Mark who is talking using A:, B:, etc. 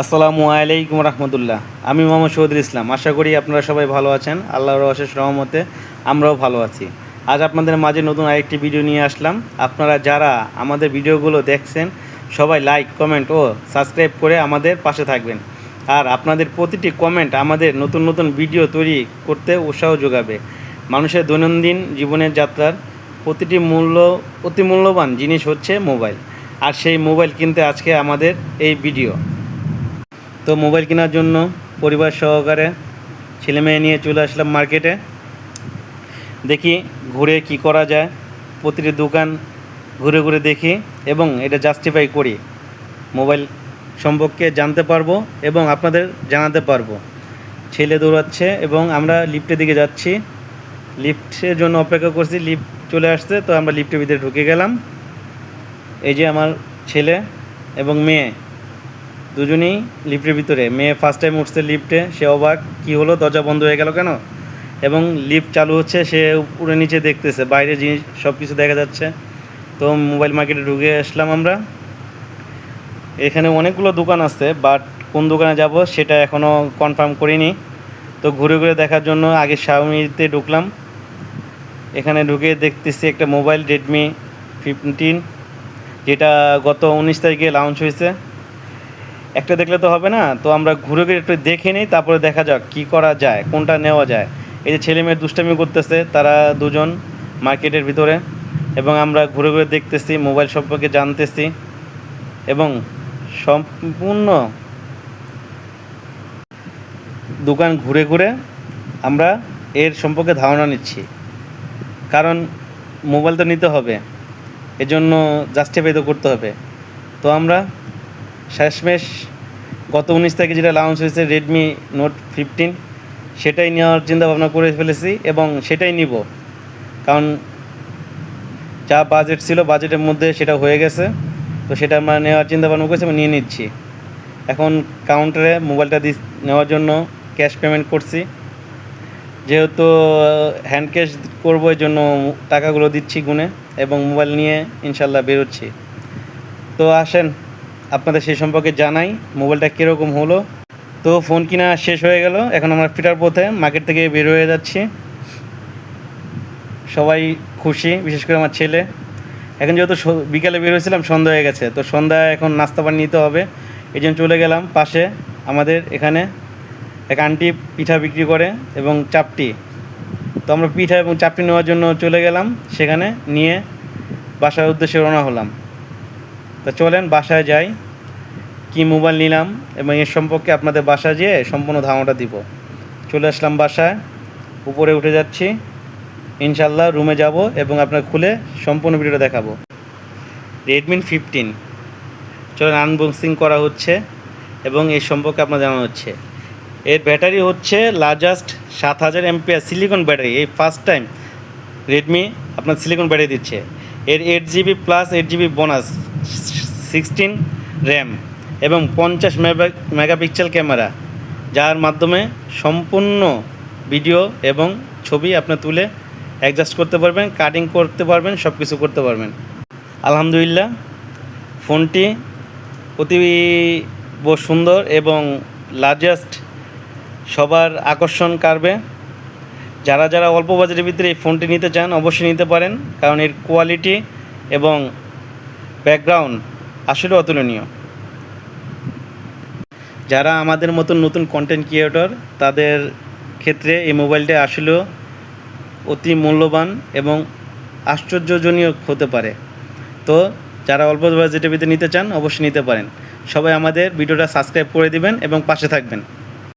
A: আসসালামু আলাইকুম রহমতুল্লাহ। আমি মোহাম্মদ শহীদুল ইসলাম। আশা করি আপনারা সবাই ভালো আছেন। আল্লাহর অশেষ রহমতে আমরাও ভালো আছি। আজ আপনাদের মাঝে নতুন আরেকটি ভিডিও নিয়ে আসলাম। আপনারা যারা আমাদের ভিডিওগুলো দেখছেন, সবাই লাইক কমেন্ট ও সাবস্ক্রাইব করে আমাদের পাশে থাকবেন। আর আপনাদের প্রতিটি কমেন্ট আমাদের নতুন নতুন ভিডিও তৈরি করতে উৎসাহ যোগাবে। মানুষের দৈনন্দিন জীবনের যাত্রার প্রতিটি মূল্য, অতি মূল্যবান জিনিস হচ্ছে মোবাইল আর সেই মোবাইল কিনতে আজকে আমাদের এই ভিডিও তো মোবাইল কেনার জন্য পরিবার সহকারে ছেলে মেয়ে নিয়ে চলে আসলাম মার্কেটে দেখি ঘুরে কি করা যায়। প্রতিটি দোকান ঘুরে ঘুরে দেখি এবং এটা জাস্টিফাই করি। মোবাইল সম্পর্কে জানতে পারব এবং আপনাদের জানাতে পারব। ছেলে দৌড়াচ্ছে এবং আমরা লিফটের দিকে যাচ্ছি। লিফটের জন্য অপেক্ষা করছি, লিফট চলে আসছে, তো আমরা লিফটের ভিতরে ঢুকে গেলাম। এই যে আমার ছেলে এবং মেয়ে, দুজনেই লিফটের ভিতরে। মেয়ে ফার্স্ট টাইম উঠছে লিফটে, সে অবাক, কি হলো? দরজা বন্ধ হয়ে গেল কেন? এবং লিফট চালু হচ্ছে, সে উপরে নিচে দেখতেছে, বাইরে জিনিস সব কিছু দেখা যাচ্ছে। তো মোবাইল মার্কেটে ঢুকে আসলাম আমরা। এখানে অনেকগুলো দোকান আছে বাট কোন দোকানে যাব সেটা এখনও কনফার্ম করিনি। তো ঘুরে ঘুরে দেখার জন্য আগে শাওমিতে ঢুকলাম। এখানে ঢুকে দেখতেছি একটা মোবাইল রেডমি ফিফটিন যেটা গত উনিশ তারিখে লঞ্চ হয়েছে। একটা দেখলে তো হবে না, তো আমরা ঘুরে ঘুরে একটু দেখে নিই, তারপরে দেখা যাক কি করা যায়, কোনটা নেওয়া যায়। এই যে ছেলে মেয়ে দুষ্টামি করতেছে, তারা দুজন মার্কেটের ভিতরে। এবং আমরা ঘুরে ঘুরে দেখতেছি মোবাইল সম্পর্কে জানতেছি। এবং সম্পূর্ণ দোকান ঘুরে ঘুরে আমরা এর সম্পর্কে ধারণা নিচ্ছি। কারণ মোবাইল তো নিতে হবে। এজন্য জাস্টিফাই তো করতে হবে। তো আমরা শেষমেশ গত উনিশ তারিখে যেটা লঞ্চ হয়েছে রেডমি নোট ফিফটিন সেটাই নেওয়ার চিন্তাভাবনা করে ফেলেছি এবং সেটাই নিব। কারণ যা বাজেট ছিল বাজেটের মধ্যে সেটা হয়ে গেছে। তো সেটা আমরা নেওয়ার চিন্তা ভাবনা করেছি আমি নিয়ে নিচ্ছি। এখন কাউন্টারে মোবাইলটা দি নেওয়ার জন্য ক্যাশ পেমেন্ট করছি। যেহেতু হ্যান্ড ক্যাশ করব, এই জন্য টাকাগুলো দিচ্ছি গুনে এবং মোবাইল নিয়ে ইনশাল্লাহ বেরোচ্ছি। তো আসেন, আপনাদের সেই সম্পর্কে জানাই মোবাইলটা কীরকম হলো। তো ফোন কিনা শেষ হয়ে গেল, এখন আমরা ফিটার পথে মার্কেট থেকে বের হয়ে যাচ্ছি। সবাই খুশি, বিশেষ করে আমার ছেলে। এখন যেহেতু বিকালে বের হয়েছিলাম, সন্ধ্যা হয়ে গেছে। তো সন্ধ্যায় এখন নাস্তা পানি নিতে হবে। এই জন্য চলে গেলাম পাশে আমাদের এখানে এক আন্টি পিঠা বিক্রি করে এবং চাপটি। তো আমরা পিঠা এবং চাপটি নেওয়ার জন্য চলে গেলাম সেখানে নিয়ে বাসার উদ্দেশ্যে রওনা হলাম। তো চলেন বাসায় যাই। কি মোবাইল নিলাম এবং এর সম্পর্কে আপনাদের বাসায় যেয়ে সম্পূর্ণ ধারণাটা দিব। চলে আসলাম বাসায়। উপরে উঠে যাচ্ছি। ইনশাল্লাহ রুমে যাব এবং আপনার খুলে সম্পূর্ণ ভিডিওটা দেখাবো। রেডমি ফিফটিন চলেন আনবক্সিং করা হচ্ছে এবং এর সম্পর্কে আপনার জানানো হচ্ছে। এর ব্যাটারি হচ্ছে লার্জাস্ট সাত হাজার এমপিআর সিলিকন ব্যাটারি এই ফার্স্ট টাইম রেডমি আপনার সিলিকন ব্যাটারি দিচ্ছে। এর eight GB plus eight GB bonus sixteen RAM এবং পঞ্চাশ মেগাপিক্সেল ক্যামেরা যার মাধ্যমে সম্পূর্ণ ভিডিও এবং ছবি আপনি তুলে অ্যাডজাস্ট করতে পারবেন কাটিং করতে পারবেন সব কিছু করতে পারবেন। আলহামদুলিল্লাহ, ফোনটি অতি সুন্দর এবং লার্জেস্ট সবার আকর্ষণ কারবে যারা যারা অল্প বাজেটের ভিতরে এই ফোনটি নিতে চান, অবশ্যই নিতে পারেন, কারণ এর কোয়ালিটি এবং ব্যাকগ্রাউন্ড আসলে অতুলনীয়। যারা আমাদের মতন নতুন কন্টেন্ট ক্রিয়েটর তাদের ক্ষেত্রে এই মোবাইলটা আসলেও অতি মূল্যবান এবং আশ্চর্যজনীয় হতে পারে। তো যারা অল্প বাজেটের ভিতরে নিতে চান, অবশ্যই নিতে পারেন। সবাই আমাদের ভিডিওটা সাবস্ক্রাইব করে দিবেন এবং পাশে থাকবেন।